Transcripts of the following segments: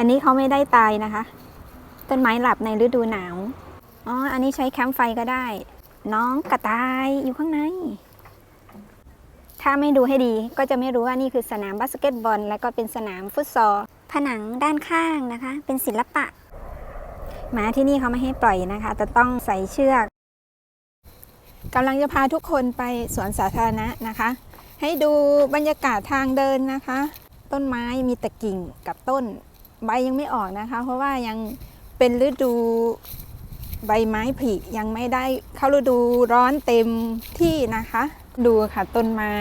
อันนี้เขาไม่ได้ตายนะคะ ต้นไม้หลับในฤดูหนาว อ๋อ อันนี้ใช้แคมป์ไฟก็ได้ น้องกระต่ายอยู่ข้างใน ถ้าไม่ดูให้ดีก็จะไม่รู้ว่านี่คือสนามบาสเกตบอล และก็เป็นสนามฟุตซอล ผนังด้านข้างนะคะ เป็นศิลปะ หมาที่นี่เขาไม่ให้ปล่อยนะคะแต่ต้องใส่เชือกกำลังจะพาทุกคนไปสวนสาธารณะนะคะ ให้ดูบรรยากาศทางเดินนะคะ ต้นไม้มีแต่กิ่งกับต้น ใบยังไม่ออกนะคะ เพราะว่ายังเป็นฤดูใบไม้ผลิยังไม่ได้เข้าฤดูร้อนเต็มที่นะคะ ดูค่ะต้นไม้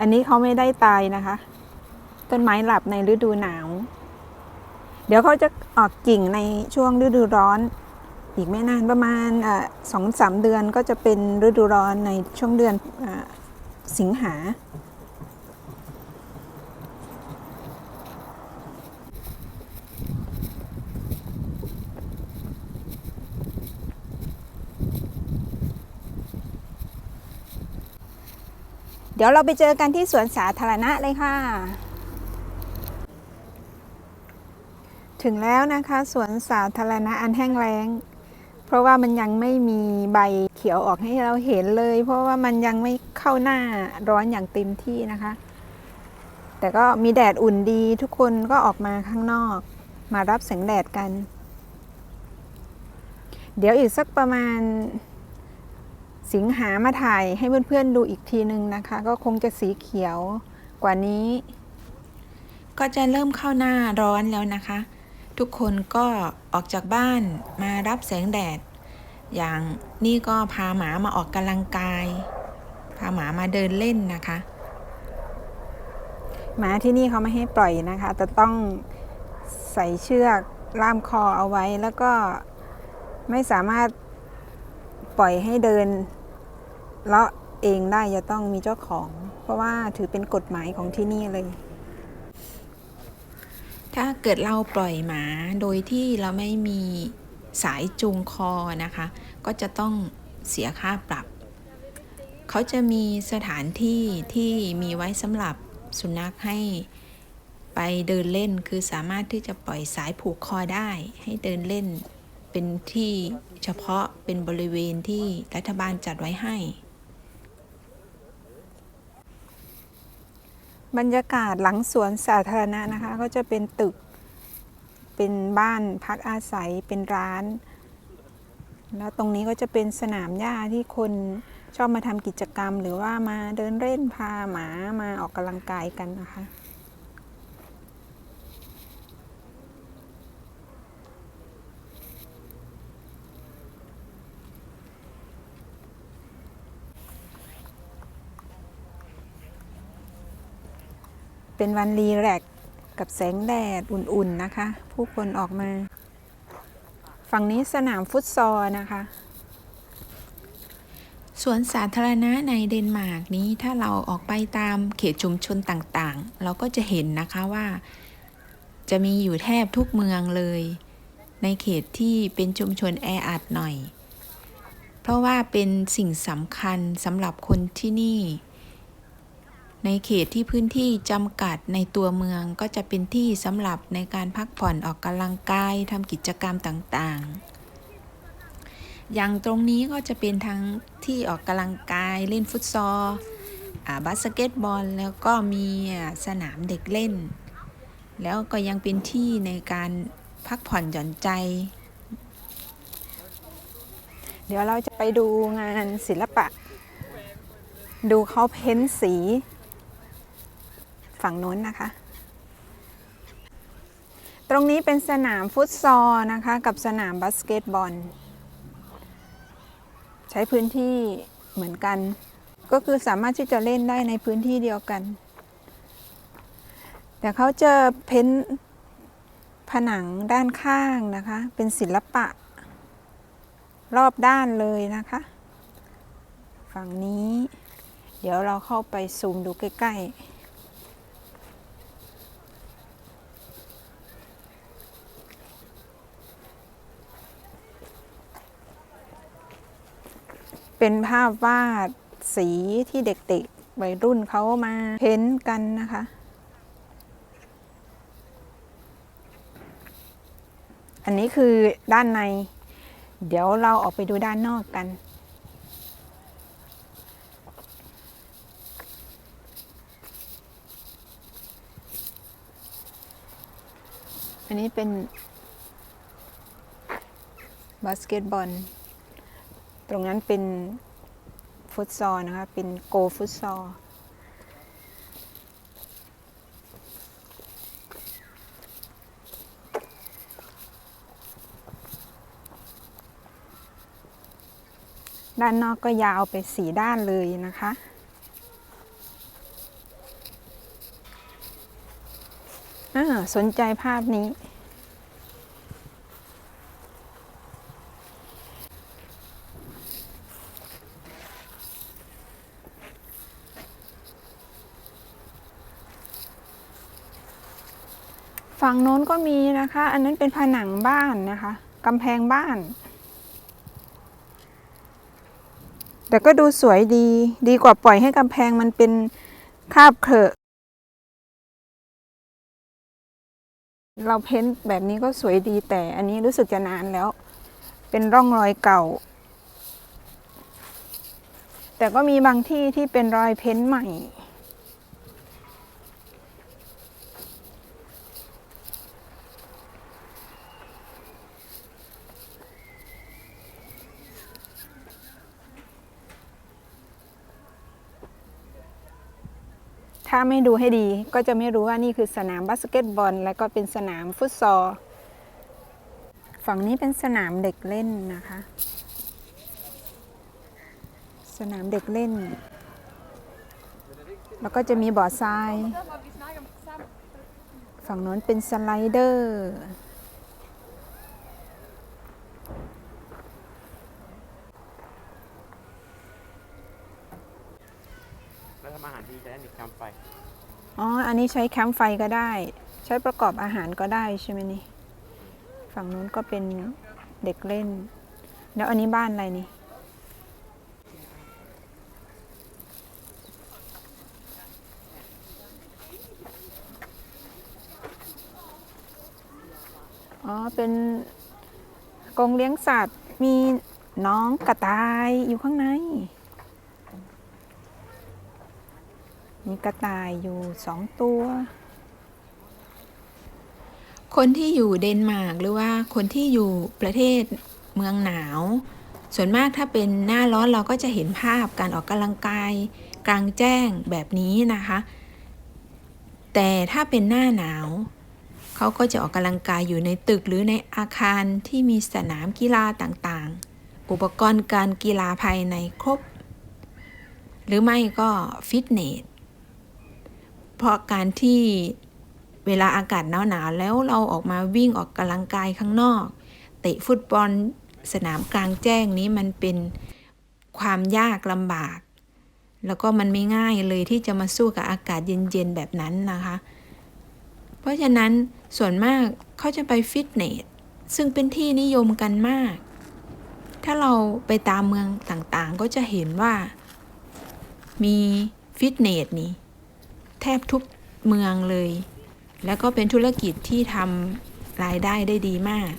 อันนี้เขาไม่ได้ตายนะคะ ต้นไม้หลับในฤดูหนาว เดี๋ยวเขาจะออกกิ่งในช่วงฤดูร้อน อีกไม่นานประมาณสองสามเดือนก็จะเป็นฤดูร้อนในช่วงเดือนอสิงหา ดี๋ยวเราไปเจอกันที่สวนสาธารณะเลยค่ะ ถึงแล้วนะคะสวนสาธารณะอันแห้งแล้ง เพราะว่ามันยังไม่มีใบเขียวออกให้เราเห็นเลย เพราะว่ามันยังไม่เข้าหน้าร้อนอย่างเต็มที่นะคะ แต่ก็มีแดดอุ่นดีทุกคนก็ออกมาข้างนอก มารับแสงแดดกัน เดี๋ยวอีกสักประมาณ สิงหามาถ่ายให้เพื่อนๆดูอีกทีนึงนะคะ ก็คงจะสีเขียวกว่านี้ ก็จะเริ่มเข้าหน้าร้อนแล้วนะคะ ทุกคนก็ออกจากบ้านมารับแสงแดด อย่างนี่ก็พาหมามาออกกำลังกาย พาหมามาเดินเล่นนะคะ หมาที่นี่เขาไม่ให้ปล่อยนะคะแต่ต้องใส่เชือกล่ามคอเอาไว้แล้วก็ไม่สามารถ ปล่อยให้เดินเลาะเองได้จะต้องมีเจ้าของ เพราะว่าถือเป็นกฎหมายของที่นี่เลย ถ้าเกิดเราปล่อยหมาโดยที่เราไม่มีสายจูงคอนะคะ ก็จะต้องเสียค่าปรับ เขาจะมีสถานที่ที่มีไว้สำหรับสุนัขให้ไปเดินเล่นคือสามารถที่จะปล่อยสายผูกคอได้ให้เดินเล่น เป็นที่เฉพาะเป็นบริเวณที่รัฐบาลจัดไว้ให้ บรรยากาศหลังสวนสาธารณะนะคะ ก็จะเป็นตึก เป็นบ้านพักอาศัยเป็นร้าน แล้วตรงนี้ก็จะเป็นสนามหญ้าที่คนชอบมาทำกิจกรรม หรือว่ามาเดินเล่นพาหมามาออกกำลังกายกันนะคะ เป็นวันรีแลกซ์กับแสงแดดอุ่นๆนะคะ ผู้คนออกมา ฝั่งนี้สนามฟุตซอลนะคะ สวนสาธารณะในเดนมาร์กนี้ถ้าเราออกไปตามเขตชุมชนต่างๆ เราก็จะเห็นนะคะว่า จะมีอยู่แทบทุกเมืองเลย ในเขตที่เป็นชุมชนแออัดหน่อย เพราะว่าเป็นสิ่งสำคัญสำหรับคนที่นี่ ในเขตที่พื้นที่จำกัดในตัวเมืองก็จะเป็นที่สำหรับในการพักผ่อนออกกำลังกายทำกิจกรรมต่างๆ อย่างตรงนี้ก็จะเป็นทั้งที่ออกกำลังกายเล่นฟุตซอลบาสเกตบอล แล้วก็มีสนามเด็กเล่น แล้วก็ยังเป็นที่ในการพักผ่อนหย่อนใจ เดี๋ยวเราจะไปดูงานศิลปะ ดูเขาเพ้นสี ฝั่งโน้นนะคะ ตรงนี้เป็นสนามฟุตซอลนะคะ กับสนามบาสเกตบอล ใช้พื้นที่เหมือนกัน ก็คือสามารถที่จะเล่นได้ในพื้นที่เดียวกันแต่เขาจะเพ้นผนังด้านข้างนะคะ เป็นศิลปะ รอบด้านเลยนะคะ ฝั่งนี้ เดี๋ยวเราเข้าไปซูมดูใกล้ ๆ เป็นภาพวาดสีที่เด็กๆวัยรุ่นเขามาเพ้นท์กันนะคะ อันนี้คือด้านใน เดี๋ยวเราออกไปดูด้านนอกกันอันนี้เป็นบาสเกตบอล ตรงนั้นเป็นฟุตซอลนะคะ เป็นโกฟุตซอลด้านนอกก็ยาวไปสีด้านเลยนะคะอ่าสนใจภาพนี้ ฝั่งโน้นก็มีนะคะ อันนั้นเป็นผนังบ้านนะคะกำแพงบ้าน แต่ก็ดูสวยดีดีกว่าปล่อยให้กำแพงมันเป็นคาบเขอะเราเพ้นท์แบบนี้ก็สวยดีแต่อันนี้รู้สึกจะนานแล้ว เป็นร่องรอยเก่า แต่ก็มีบางที่ที่เป็นรอยเพ้นท์ใหม่ ถ้าไม่ดูให้ดีก็จะไม่รู้ว่านี่คือสนามบาสเกตบอล และก็เป็นสนามฟุตซอล ฝั่งนี้เป็นสนามเด็กเล่นนะคะ สนามเด็กเล่น แล้วก็จะมีบ่อทราย ฝั่งโน้นเป็นสไลเดอร์ แล้วทำอาหารที่จะได้มีแคมป์ไฟ อันนี้ใช้แคมป์ไฟก็ได้ ใช้ประกอบอาหารก็ได้ใช่ไหมนี่ ฝั่งนู้นก็เป็นเด็กเล่น แล้วอันนี้บ้านอะไรนี่ อ๋อ เป็นกรงเลี้ยงสัตว์ มีน้องกระต่ายอยู่ข้างใน มีกระต่ายอยู่สองตัว คนที่อยู่เดนมาร์กหรือว่าคนที่อยู่ประเทศเมืองหนาว ส่วนมากถ้าเป็นหน้าร้อนเราก็จะเห็นภาพการออกกำลังกาย กลางแจ้งแบบนี้นะคะ แต่ถ้าเป็นหน้าหนาวเขาก็จะออกกำลังกายอยู่ในตึกหรือในอาคารที่มีสนามกีฬาต่างๆ อุปกรณ์การกีฬาภายในครบ หรือไม่ก็ฟิตเนส พราะการที่เวลาอากาศหนาวๆแล้วเราออกมาวิ่งออกกำลังกายข้างนอก เตะฟุตบอลสนามกลางแจ้งนี้มันเป็นความยากลำบาก แล้วก็มันไม่ง่ายเลยที่จะมาสู้กับอากาศเย็นๆแบบนั้นนะคะ เพราะฉะนั้นส่วนมากเขาจะไปฟิตเนสซึ่งเป็นที่นิยมกันมาก ถ้าเราไปตามเมืองต่างๆ ก็จะเห็นว่า มีฟิตเนสนี่ แทบทุกเมืองเลย แล้วก็เป็นธุรกิจที่ทำรายได้ได้ดีมาก